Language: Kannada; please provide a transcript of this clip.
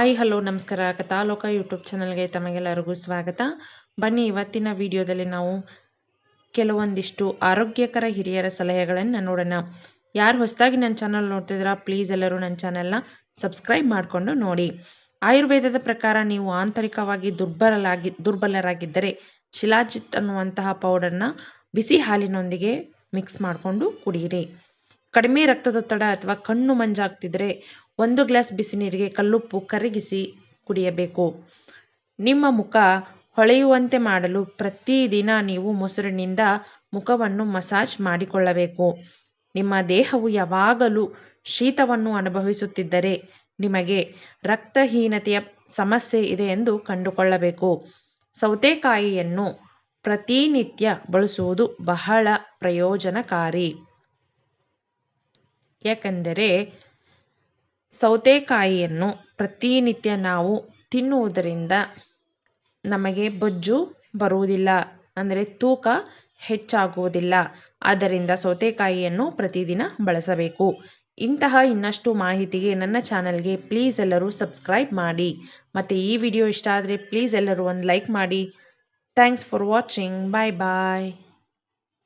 ಹಾಯ್ ಹಲೋ ನಮಸ್ಕಾರ. ಕಥಾಲೋಕ ಯೂಟ್ಯೂಬ್ ಚಾನಲ್ಗೆ ತಮಗೆಲ್ಲರಿಗೂ ಸ್ವಾಗತ. ಬನ್ನಿ, ಇವತ್ತಿನ ವಿಡಿಯೋದಲ್ಲಿ ನಾವು ಕೆಲವೊಂದಿಷ್ಟು ಆರೋಗ್ಯಕರ ಹಿರಿಯರ ಸಲಹೆಗಳನ್ನು ನೋಡೋಣ. ಯಾರು ಹೊಸದಾಗಿ ನನ್ನ ಚಾನಲ್ ನೋಡ್ತಿದ್ದೀರಾ ಪ್ಲೀಸ್ ಎಲ್ಲರೂ ನನ್ನ ಚಾನಲ್ನ ಸಬ್ಸ್ಕ್ರೈಬ್ ಮಾಡಿಕೊಂಡು ನೋಡಿ. ಆಯುರ್ವೇದದ ಪ್ರಕಾರ ನೀವು ಆಂತರಿಕವಾಗಿ ದುರ್ಬಲರಾಗಿ, ದುರ್ಬಲರಾಗಿದ್ದರೆ ಶಿಲಾಜಿತ್ ಅನ್ನುವಂತಹ ಪೌಡರ್ನ ಬಿಸಿ ಹಾಲಿನೊಂದಿಗೆ ಮಿಕ್ಸ್ ಮಾಡಿಕೊಂಡು ಕುಡಿಯಿರಿ ಕಡಿಮೆ ರಕ್ತದೊತ್ತಡ ಅಥವಾ ಕಣ್ಣು ಮಂಜಾಗ್ತಿದ್ರೆ ಒಂದು ಗ್ಲಾಸ್ ಬಿಸಿ ನೀರಿಗೆ ಕಲ್ಲುಪ್ಪು ಕರಗಿಸಿ ಕುಡಿಯಬೇಕು. ನಿಮ್ಮ ಮುಖ ಹೊಳೆಯುವಂತೆ ಮಾಡಲು ಪ್ರತಿದಿನ ನೀವು ಮೊಸರಿನಿಂದ ಮುಖವನ್ನು ಮಸಾಜ್ ಮಾಡಿಕೊಳ್ಳಬೇಕು. ನಿಮ್ಮ ದೇಹವು ಯಾವಾಗಲೂ ಶೀತವನ್ನು ಅನುಭವಿಸುತ್ತಿದ್ದರೆ ನಿಮಗೆ ರಕ್ತಹೀನತೆಯ ಸಮಸ್ಯೆ ಇದೆ ಎಂದು ಕಂಡುಕೊಳ್ಳಬೇಕು. ಸೌತೆಕಾಯಿಯನ್ನು ಪ್ರತಿನಿತ್ಯ ಬಳಸುವುದು ಬಹಳ ಪ್ರಯೋಜನಕಾರಿ. ಯಾಕೆಂದರೆ ಸೌತೆಕಾಯಿಯನ್ನು ಪ್ರತಿನಿತ್ಯ ನಾವು ತಿನ್ನುವುದರಿಂದ ನಮಗೆ ಬೊಜ್ಜು ಬರುವುದಿಲ್ಲ, ಅಂದರೆ ತೂಕ ಹೆಚ್ಚಾಗುವುದಿಲ್ಲ. ಆದ್ದರಿಂದ ಸೌತೆಕಾಯಿಯನ್ನು ಪ್ರತಿದಿನ ಬಳಸಬೇಕು. ಇಂತಹ ಇನ್ನಷ್ಟು ಮಾಹಿತಿಗೆ ನನ್ನ ಚಾನಲ್ಗೆ ಪ್ಲೀಸ್ ಎಲ್ಲರೂ ಸಬ್ಸ್ಕ್ರೈಬ್ ಮಾಡಿ. ಮತ್ತು ಈ ವಿಡಿಯೋ ಇಷ್ಟ ಆದರೆ ಪ್ಲೀಸ್ ಎಲ್ಲರೂ ಒಂದು ಲೈಕ್ ಮಾಡಿ. Thanks for watching. Bye bye.